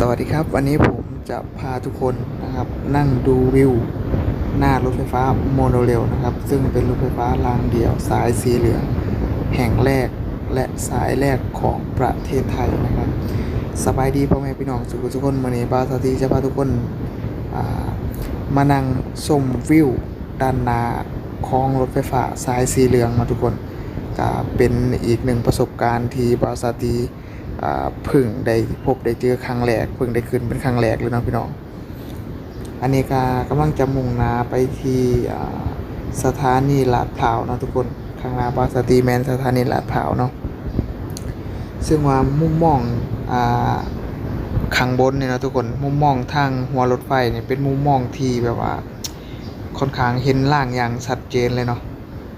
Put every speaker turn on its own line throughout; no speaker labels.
สวัสดีครับ วันนี้ผมจะพาทุกคนนะครับ นั่งดูวิว หน้ารถไฟฟ้าโมโนเรลนะครับ ซึ่งเป็นรถไฟฟ้ารางเดี่ยวสายสีเหลือง แห่งแรกและสายแรกของประเทศไทยนะครับสบายดีพ่อแม่พี่น้องสุขทุกคนวันนี้บาสตีจะพาทุกคนามานั่งชมวิวด้านหน้าของรถไฟฟ้าสายสีเหลืองมาทุกคนก็เป็นอีกหนึ่งประสบการณ์ที่บาสตีา เพึ่งได้พบได้เจอครั้งแรกเพึ่งได้ขึ้นเป็นครั้งแรกเลยนะพี่น้อง อันนี้ก็กำลังจะมุ่งหน้าไปที่สถานีลาดพร้าวนะทุกคนข้างหน้าบาสตีแมนสถานีลาดพร้าวเนาะซึ่งว่ามุมมองอ่าข้างบนเนี่ยนะทุกคนมุมมองทางหัวรถไฟเนี่ยเป็นมุมมองที่แบบว่า ค่อนข้างเห็นล่างอย่างชัดเจนเลยเนาะ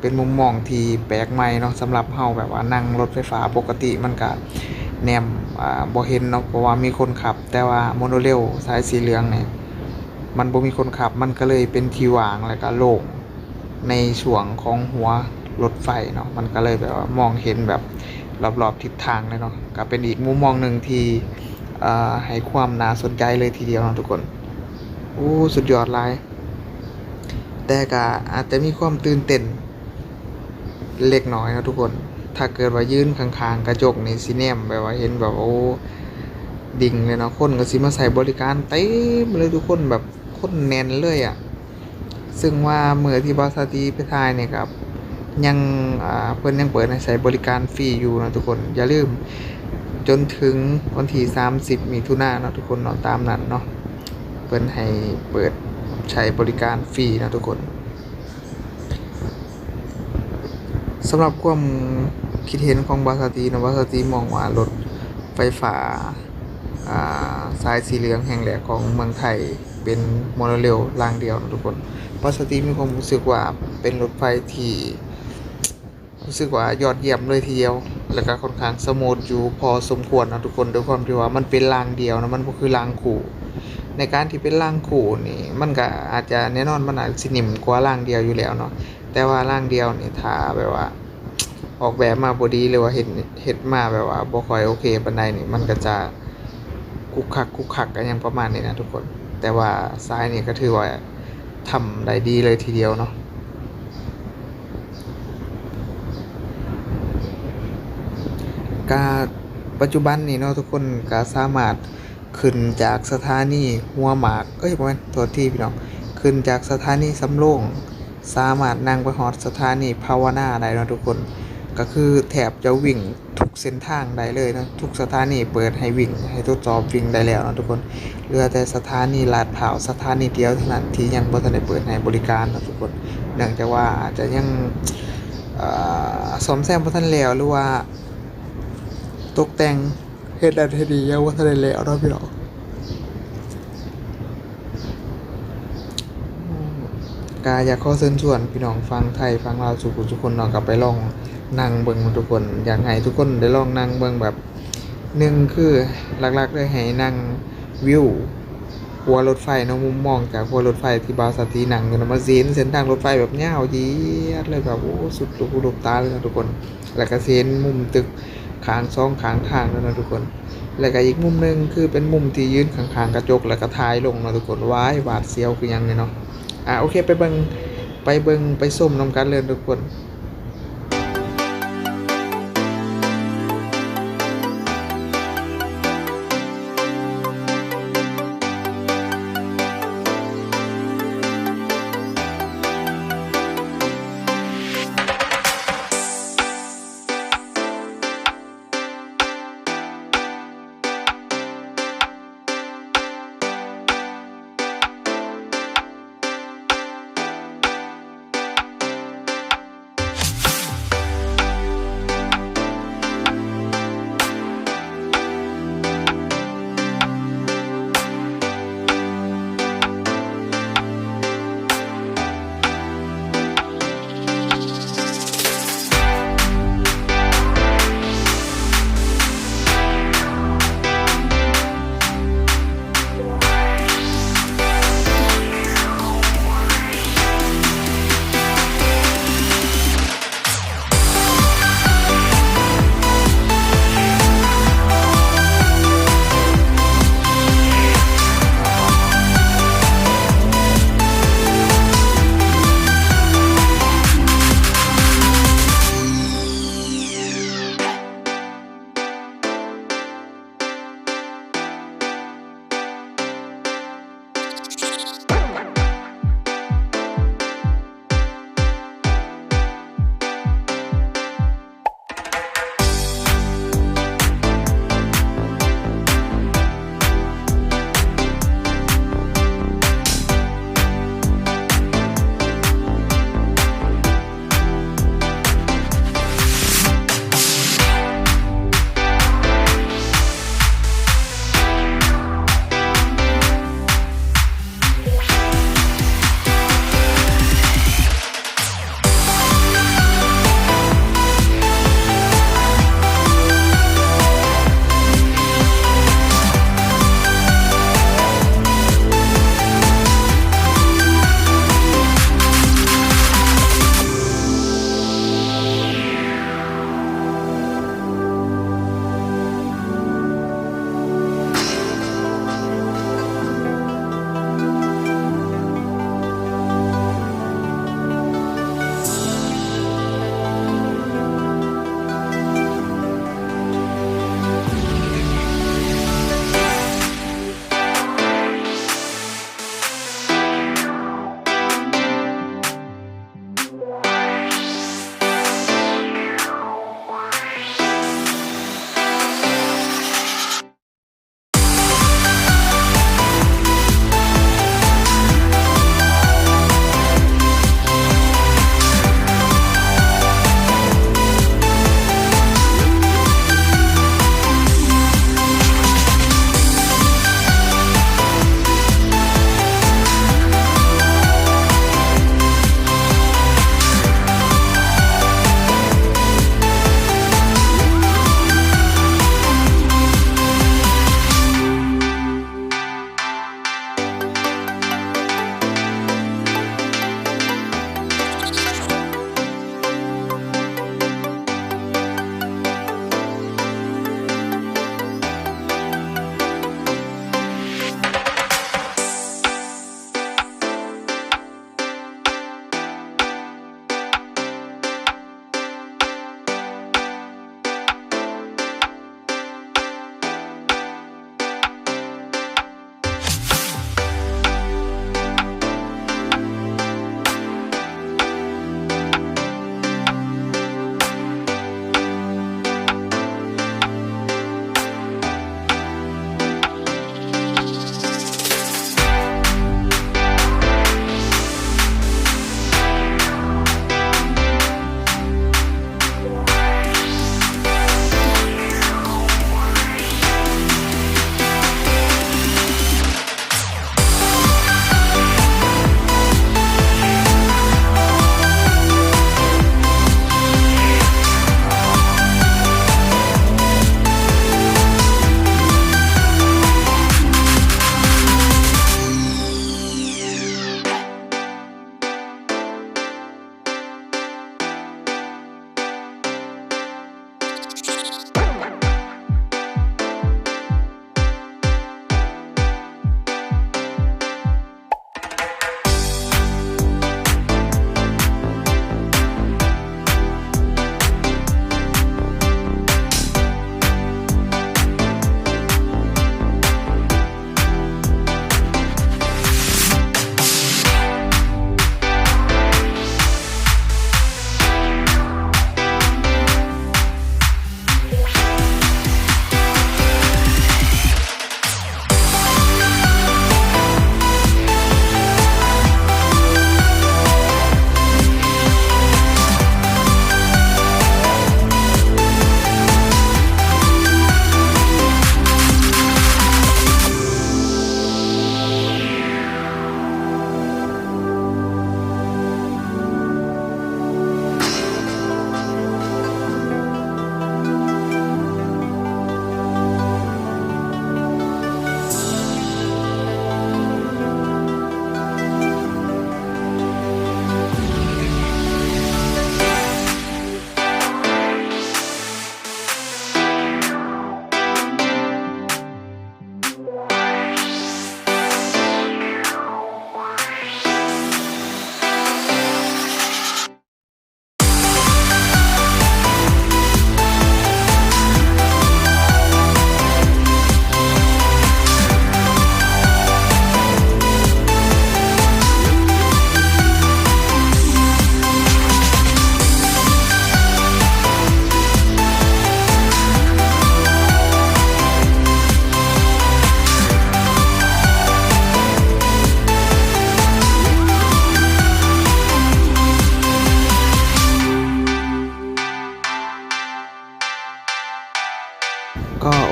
เป็นมุมมองที่แปลกใหม่เนาะสำหรับเฮาแบบว่านั่งรถไฟฟ้าปกติมันก็ แนมอ่าบ่เห็นเนาะเพราะว่ามีคนขับ แต่ว่าโมโนเรลสายสีเหลืองเนี่ยมันบ่มีคนขับมันก็เลยเป็นที่ว่างแล้วก็โล่งในช่วงของหัวรถไฟเนาะมันก็เลยแบบว่ามองเห็นแบบรอบๆทิศทางเลยเนาะก็เป็นอีกมุมมองหนึ่งที่ให้ความน่าสนใจเลยทีเดียวเนาะทุกคนโอ้สุดยอดหลยแต่ก็อาจจะมีความตื่นเต้นเล็กน้อยนะทุกคน ถ้าเกิดว่ายืนข้างๆกระจกในซีเนมแบบว่าเห็นแบบโอ้ดิ่งเลยเนาะคนก็สิมาใส่บริการเต็มเลยทุกคนแบบคนแน่นเลยอะ่ะซึ่งว่าเมื่อที่บาสตีไปทายเนี่ยครับยังอ่าเพิ่นยังเปิดให้ใช้บริการฟรีอยู่นะทุกคนอย่าลืม จนถึงวันที่ 30มิถุนายนเนาะทุกคนเนาะตามนั้นเนาะเพิ่นให้เปิดใช้บริการฟรีนะทุกคนสำหรับความ คิดเห็นของบาสตีนะบาสตีมองว่ารถไฟฟ้าสายสีเหลืองแห่งแรกของเมืองไทยเป็นโมโนเรลรางเดียวนะทุกคนบาสตีมีความรู้สึกว่าเป็นรถไฟที่รู้สึกว่ายอดเยี่ยมเลยทีเดียว แล้วก็ค่อนข้างสมูทอยู่พอสมควรนะทุกคนด้วยความที่ว่ามันเป็นรางเดียวนะมันก็คือรางคู่ ในการที่เป็นร่างคู่นี่มันก็อาจจะแน่นอนมันอาจสิหนิ่มกว่าร่างเดียวอยู่แล้วเนาะแต่ว่าร่างเดียวนี่ถ้าแบบว่า ออกแบบมาบดีหรือว่าเห็ดเห็ดมาแบบว่าบ่ค่อยโอเคปานใดนี่มันก็จะคุกคักคุกคักกันอย่างประมาณนี้นะทุกคน แต่ว่าซ้ายนี่ก็ถือว่าทำได้ดีเลยทีเดียวเนาะก็ปัจจุบันนี่เนาะทุกคนก็สามารถขึ้นจากสถานีหัวหมาก เอ้ยประมาณโทษที่พี่น้อง ขึ้นจากสถานีสำโรง สามารถนั่งไปฮอดสถานีภาวนาได้เนาะทุกคน ก็คือแถบจะวิ่งทุกเส้นทางได้เลยนะทุกสถานีเปิดให้วิ่งให้ทดสอบวิ่งได้แล้วนะทุกคนเหลือแต่สถานีลาดพร้าวสถานีเดียวเท่านั้นที่ยังบ่ทันได้เปิดให้บริการนะทุกคนเนื่องจากว่าอาจจะยังเอ่อซ่อมแซมบ่ทันแล้วหรือว่า ตกแต่งเฮ็ดได้ให้ดียังบ่ทันได้แล้วเนาะพี่น้องกาอยากขอเชิญชวนพี่น้องฟังไทยฟังลาวสุขุทุกคนเนาะกลับไปลอง นั่งเบิ่งทุกคนอยากให้ทุกคนได้ลองนั่งเบิ่งแบบหนึ่งคือหลักๆเลยให้นั่งวิวหัวรถไฟเนาะมุมมองจากหัวรถไฟที่บาสตีหนังอยู่นะมาซีนเส้นทางรถไฟแบบยาวเหยียดเลยแบบโอ้สุดลูกหูลูกตาเลยนะทุกคน แล้วก็เส้นมุมตึกขางสองขางทางแล้วนะทุกคน แล้วก็อีกมุมหนึ่งคือเป็นมุมที่ยืนข้างๆกระจกแล้วก็ทายลงนะทุกคนว้ายหวาดเสียวคือยังเนี่ยเนาะอ่าโอเคไปเบิงไปเบิงไปส้มนำกันเลยทุกคน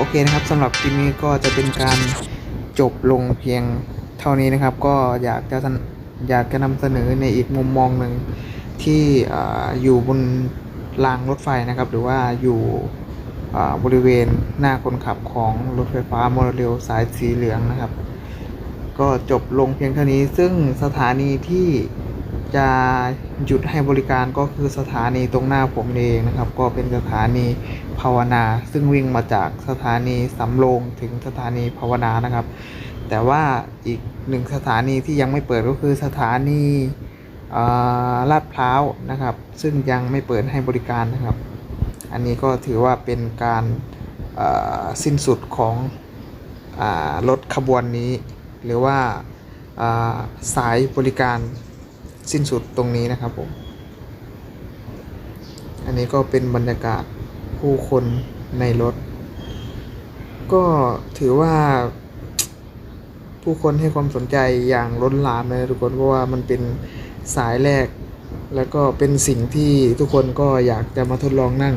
เคนะครับสำหรับคลิปนี้ก็จะเป็นการจบลงเพียงเท่านี้นะครับ ก็อยากจะอยากจะนำเสนอในอีกมุมมองหนึ่งที่ออยู่บนรางรถไฟนะครับ หรือว่าอยู่บริเวณหน้าคนขับของรถไฟฟ้าโมโนเรลสายสีเหลืองนะครับ ก็จบลงเพียงเท่านี้ ซึ่งสถานีที่จะหยุดให้บริการก็คือสถานีตรงหน้าผมเองนะครับ ก็เป็นสถานี ภาวนา ซึ่งวิ่งมาจากสถานีสำโรงถึงสถานีภาวนานะครับ แต่ว่าอีกหนึ่งสถานีที่ยังไม่เปิดก็คือสถานีลาดพร้าวนะครับ ซึ่งยังไม่เปิดให้บริการนะครับ อันนี้ก็ถือว่าเป็นการสิ้นสุดของรถขบวนนี้ หรือว่าสายบริการสิ้นสุดตรงนี้นะครับผม อันนี้ก็เป็นบรรยากาศ ผู้คนในรถ ก็ถือว่า ผู้คนให้ความสนใจอย่างล้นหลามเลยทุกคนเพราะว่ามันเป็นสายแรก แล้วก็เป็นสิ่งที่ทุกคนก็อยากจะมาทดลองนั่ง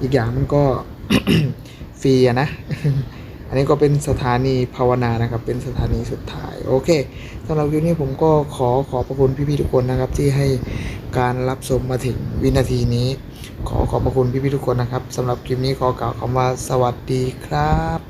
อีกอย่างมันก็ฟรีอะนะอันนี้ก็เป็นสถานีภาวนานะครับ เป็นสถานีสุดท้าย โอเคสำหรับคลิปนี้ผมก็ขอขอบพระคุณพี่ๆทุกคนนะครับ ที่ให้การรับชมมาถึงวินาทีนี้ ขอขอบพระคุณพี่ๆทุกคนนะครับสำหรับคลิปนี้ขอกล่าวคำว่าสวัสดีครับ